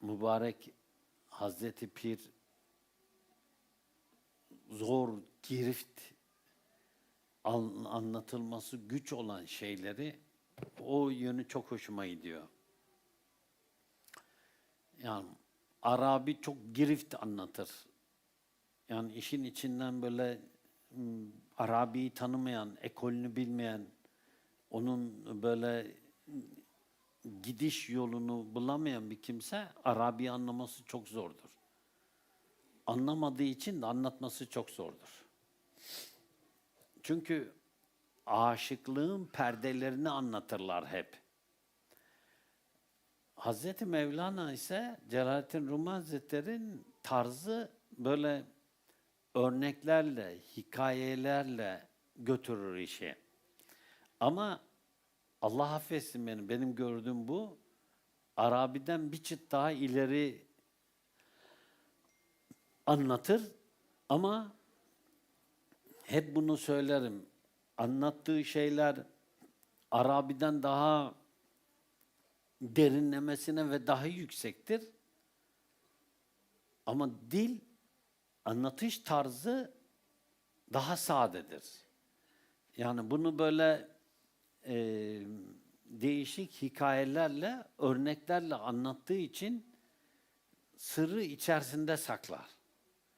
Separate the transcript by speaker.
Speaker 1: mübarek Hazreti Pir zor, girift an- anlatılması güç olan şeyleri o yönü çok hoşuma gidiyor. Yani Arabi çok girift anlatır. Yani işin içinden böyle m, Arabi'yi tanımayan, ekolünü bilmeyen, onun böyle gidiş yolunu bulamayan bir kimse Arabi anlaması çok zordur. Anlamadığı için de anlatması çok zordur. Çünkü aşıklığın perdelerini anlatırlar hep. Hazreti Mevlana ise Celalettin Rumi Hazretleri'nin tarzı böyle örneklerle, hikayelerle götürür işi. Ama Allah affetsin beni, benim gördüğüm bu. Arabi'den bir çıt daha ileri anlatır ama hep bunu söylerim. Anlattığı şeyler Arabi'den daha derinlemesine ve daha yüksektir. Ama dil, anlatış tarzı daha sadedir. Yani bunu böyle e, değişik hikayelerle, örneklerle anlattığı için sırrı içerisinde saklar.